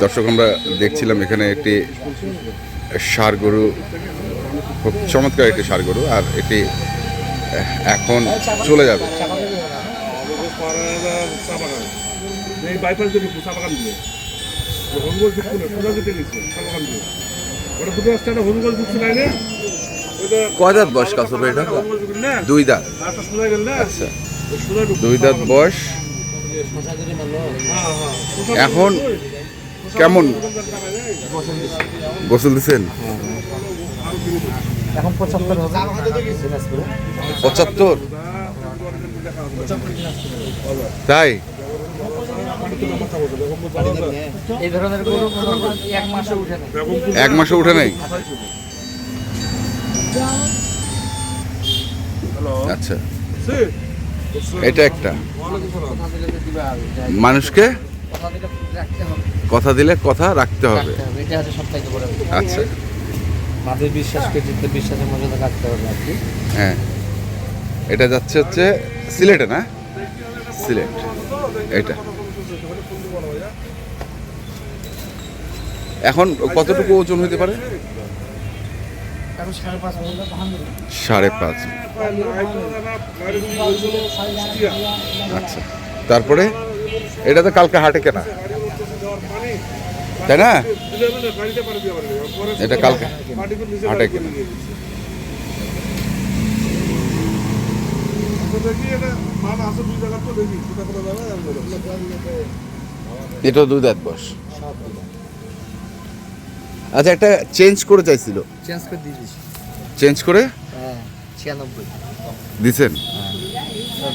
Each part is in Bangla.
দর্শক আমরা দেখছিলাম এখানে একটি ষাড় গরু খুব চমৎকার একটি ষাড় গরু আর এটি এখন চলে যাবে। কয় দাঁত বয়স কাছে দুই দাঁত। আচ্ছা। দুই দাঁত বয়স। এখন কেমন? গোসল দিচ্ছেন? এখন পঁচাত্তর পঁচাত্তর? তাই? এই ধরনের গরু করেন এক মাসে উঠে না এক মাসে উঠে নাই? আচ্ছা। এটা একটা। মানুষকে কথা দিলে কথা রাখতে হবে। আচ্ছা। তাদের বিশ্বাসকে জিততে বিশ্বাসের মর্যাদা রাখতে হবে আর কি। হ্যাঁ। এটা যাচ্ছে হচ্ছে সিলেটে না? সিলেট। এটা এখন কতটুকু ওজন হতে পারে? সাড়ে পাঁচ আচ্ছা। তারপরে? এটা তো কালকে হাটে কেনা। তাই না? এটা কালকে হাটে কেনা। এটা দুই দাঁত বস আচ্ছা একটা চেঞ্জ করে চাইছিল। চেঞ্জ করে দিয়ে দিছি চেঞ্জ করে? হ্যাঁ ছিয়ানব্বই। দিছেন?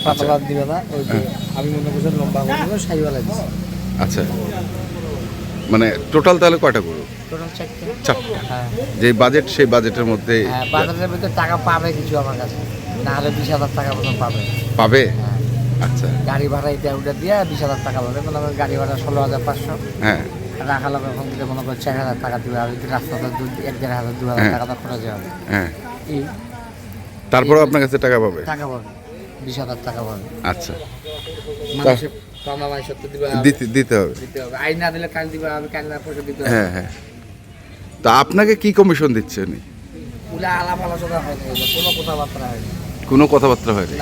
পাতলা দিবে না ওই যে আমি মনে করছি লম্বা করব সাইওয়ালা দিছি। আচ্ছা। মানে টোটাল তাহলে কয়টা গরু? টোটাল চারটে। চারটা। হ্যাঁ। যে বাজেট সেই বাজেটের মধ্যে হ্যাঁ বাজারের ভিতরে টাকা পাবে কিছু আমার কাছে। না হলে বিশ হাজার টাকা মতন পাবে। পাবে? হ্যাঁ। আচ্ছা। গাড়ি ভাড়া এটা ওটা দিয়ে বিশ হাজার টাকা পাবে। মানে করেন গাড়ি ভাড়া ষোলো হাজার পাঁচশো। হ্যাঁ। রাখা লাগবে থেকে মনে চার হাজার টাকা দিবে আর যদি রাস্তাতে এক দেড় হাজার দু হাজার হ্যাঁ। টাকা তো খরচ হবে হ্যাঁ। এই তারপরেও আপনার কাছে টাকা পাবে? টাকা পাবে। বিশ হাজার টাকা পাবে। আচ্ছা। হবে, দিতে হবে। দিতে হবে। আই না দিলে কাল দিবে কাল না পয়সা দিতে হ্যাঁ হ্যাঁ। তা আপনাকে কি কমিশন দিচ্ছে উনি? আলাপ আলোচনা হয়নি এগুলো, কোনো কথাবার্তা হয়নি কোনো কথাবার্তা হয়নি।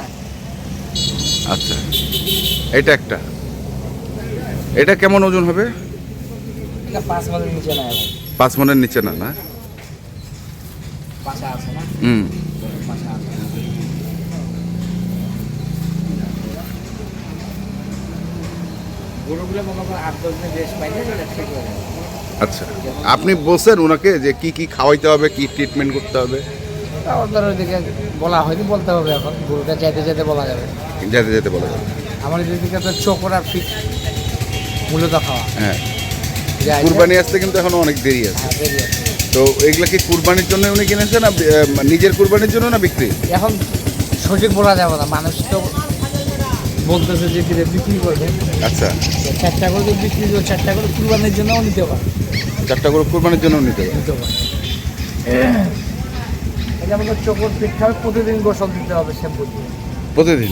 আচ্ছা। এটা একটা। এটা কেমন ওজন হবে? পাঁচ নিচে না মনের নিচে না না? হুম। আচ্ছা। আপনি বলছেন ওনাকে যে কি কি খাওয়াইতে হবে কি ট্রিটমেন্ট করতে হবে? ওদের ওইদিকে বলা হয়নি বলতে হবে এখন। গরুটা যাইতে যেতে বলা যাবে। যেতে যেতে বলা যাবে। আমার এদিকে তো চোখর আর ফিট মূলত খাওয়া। হ্যাঁ। কুরবানি আসতে কিন্তু এখনও অনেক দেরি আছে। হ্যাঁ, দেরি আছে। তো এগুলা কি কুরবানির জন্য উনি কিনেছেন না নিজের কুরবানির জন্য না বিক্রি? এখন সঠিক বলা যাবে না। মানুষ তো বলতেছে যে কিনে বিক্রি করবে। আচ্ছা। চারটা করে বিক্রি করে চারটা করে কুরবানির জন্যও নিতে পারে। চারটা করে কুরবানির জন্য নিতে পারে। নিতে পারে। এটা আমাদের চোখর ফিট প্রতিদিন গোসল দিতে হবে শ্যাম্পু দিয়ে। প্রতিদিন?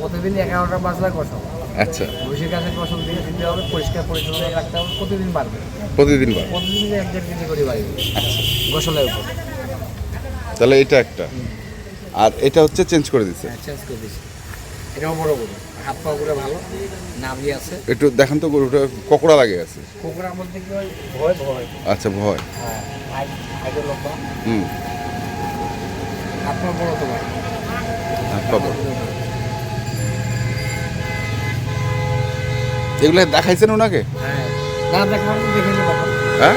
প্রতিদিন এগারোটা বাজলে গোসল। আচ্ছা। ভুষির কাছে গোসল দিয়ে দিতে হবে পরিষ্কার পরিচ্ছন্ন রাখতে হবে প্রতিদিন বাড়বে। প্রতিদিন বার প্রতিদিন এক দেড় কেজি করে বাড়বে গোসলের উপর। তাহলে এটা একটা। আর এটা হচ্ছে চেঞ্জ করে দিচ্ছে। হ্যাঁ চেঞ্জ করে দিচ্ছি। এটাও বড় গরু। হাত পা করে ভালো নাভি আছে। একটু দেখান তো গরুটা ককড়া লাগে আছে। কুকুরের মধ্যে কি হয়? ভয় ভয়। আচ্ছা ভয়। হ্যাঁ হাইটের লম্বা হুম। হাত পা বড় তো ভাই হাত পা বড়। এগুলো দেখাইছেন ওনাকে? হ্যাঁ। না দেখা হ্যাঁ?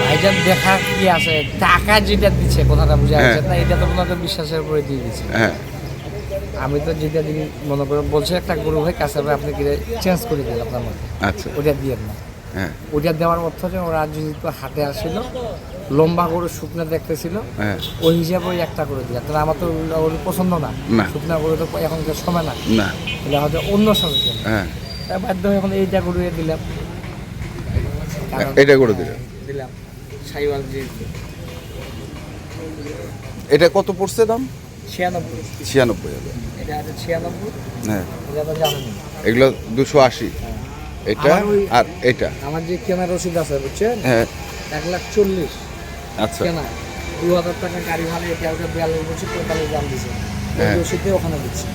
ভাইজান দেখা কি আছে? টাকা যেটা দিচ্ছে কথাটা বুঝা হ্যাঁ। যাচ্ছে না এটা তো আপনাকে বিশ্বাসের উপরে দিয়ে দিচ্ছে। হ্যাঁ। আমি তো যেটা মনে করে বলছে একটা গরু ভাই কাছে আপনি কি চেঞ্জ করে দিন আপনার মধ্যে? আচ্ছা। ওটা দিয়ে না হ্যাঁ ওটা দেওয়ার অর্থ যে ওরা যদি তো হাটে আসছিল লম্বা গরু শুকনো দেখতেছিল হ্যাঁ। ওই হিসাবে ওই একটা করে দিলাম। তাহলে আমার তো ওগুলো পছন্দ না। শুকনো গরু তো এখন সময় না। না। তাহলে হয়তো অন্য সময় হ্যাঁ। বাধ্য হয়ে এখন এইটা গরু দিলাম। এটা করে দিলেন দিলাম। সাইওয়াল এটা কত পড়ছে দাম? ছিয়ানব্বই। ছিয়ানব্বই হাজার এটা আছে ছিয়ানব্বই। হ্যাঁ। এগুলো দুশো আশি। এটা আর এটা। আমার যে কেনার রসিদ আছে বুঝছেন? হ্যাঁ। এক লাখ চল্লিশ আচ্ছা। কেনা। দু হাজার টাকা গাড়ি ভাড়া এটা ওটা বিয়াল্লিশ বছর পঁয়তাল্লিশ দাম দিছে। ওই হ্যাঁ। রসিদে ওখানে দিচ্ছি।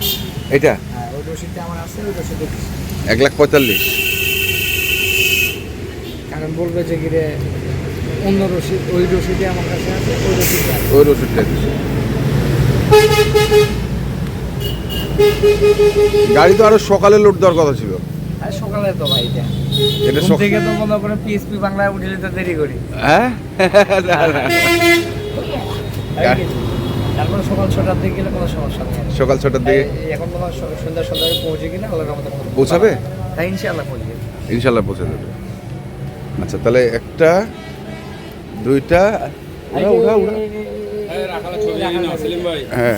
এটা? হ্যাঁ ওই রসিদটা আমার আছে ওই রসিদে দিচ্ছি। এক লাখ পঁয়তাল্লিশ। কারণ বলবে যে গিরে অন্য রসিদ ওই রসিদে আমার কাছে আছে ওই রসিদটা ওই রসিদটা। গাড়ি তো আরও সকালে লোড দেওয়ার কথা ছিল। আর সকালে তো ভাই এটা এটা থেকে তো মনে করে পিএসপি বাংলায় উঠলে তো দেরি করি হ্যাঁ? তারপরে সকাল ছটার দিকে গেলে কোনো সমস্যা নেই সকাল ছটার দিকে এখন হয় সন্ধ্যা সন্ধ্যায় পৌঁছে কিনা আল্লাহর রহমতে পৌঁছাবে তাই ইনশাআল্লাহ পৌঁছে যাবে। ইনশাল্লাহ পৌঁছে দেবে আচ্ছা তাহলে একটা দুইটা উড়া, উড়া, উড়া। হ্যাঁ হ্যাঁ।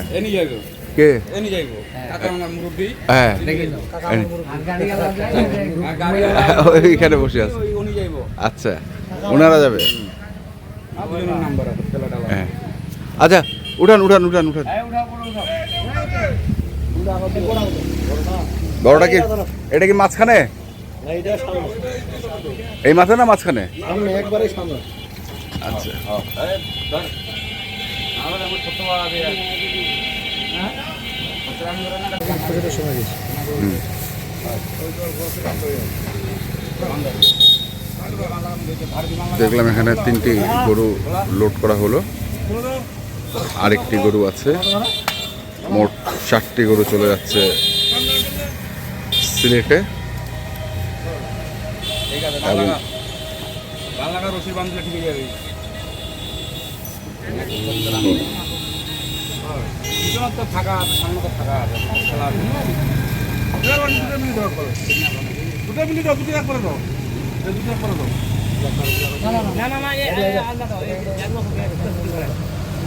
আর গাড়ি আলা ওইখানে বসে আছে। আচ্ছা। ওনারা যাবে? হ্যাঁ। আচ্ছা উঠান উঠান উঠান উঠান। উঠাও। বড়টা কি? এটা কি মাঝখানে? এই মাথা না মাঝখানে? আচ্ছা। দেখলাম এখানে তিনটি গরু লোড করা হলো। আরেকটি গরু আছে। মোট চারটি গরু চলে যাচ্ছে সিলেটে। এবং দুটো মিনিট দাও দুটো এক করে দাও দুটো এক করে দাও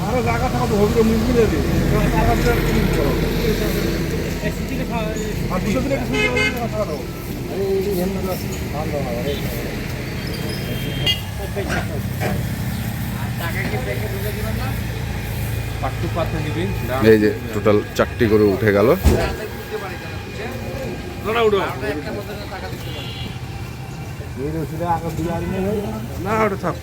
আরও জায়গা থাকা তো হবে মুরগি দিয়ে দিই জায়গা দিলে একটু মিনিট করো। আর দুটো দিলে একটু সুন্দর করে জায়গা থাকা দাও। এই যে টোটাল চারটি গরু উঠে গেল। না ওটা থাক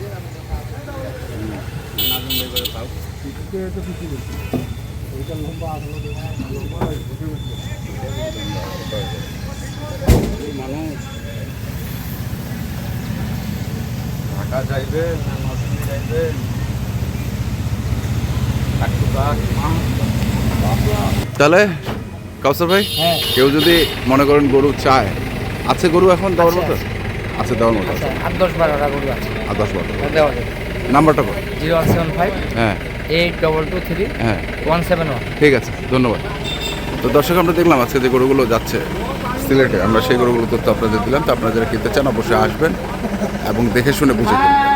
ঢাকা যাইবে যাইবে তাহলে কাউসার ভাই হ্যাঁ। কেউ যদি মনে করেন গরু চায় আছে গরু এখন দেওয়ার মতো? আছে। দেওয়ার মতো আট দশ বারোটা গরু আছে। আর দশ বারো দেওয়া যাবে। নাম্বারটা বল। জিরো ওয়ান সেভেন ফাইভ হ্যাঁ। এইট ডবল টু থ্রি হ্যাঁ। One seven one. ঠিক আছে ধন্যবাদ। তো দর্শক আমরা দেখলাম আজকে যে গরুগুলো যাচ্ছে সিলেটে। আমরা সেই গরুগুলো তথ্য আপনাদের দিলাম। তো আপনারা যারা কিনতে চান অবশ্যই আসবেন এবং দেখে শুনে বুঝে কিনবেন।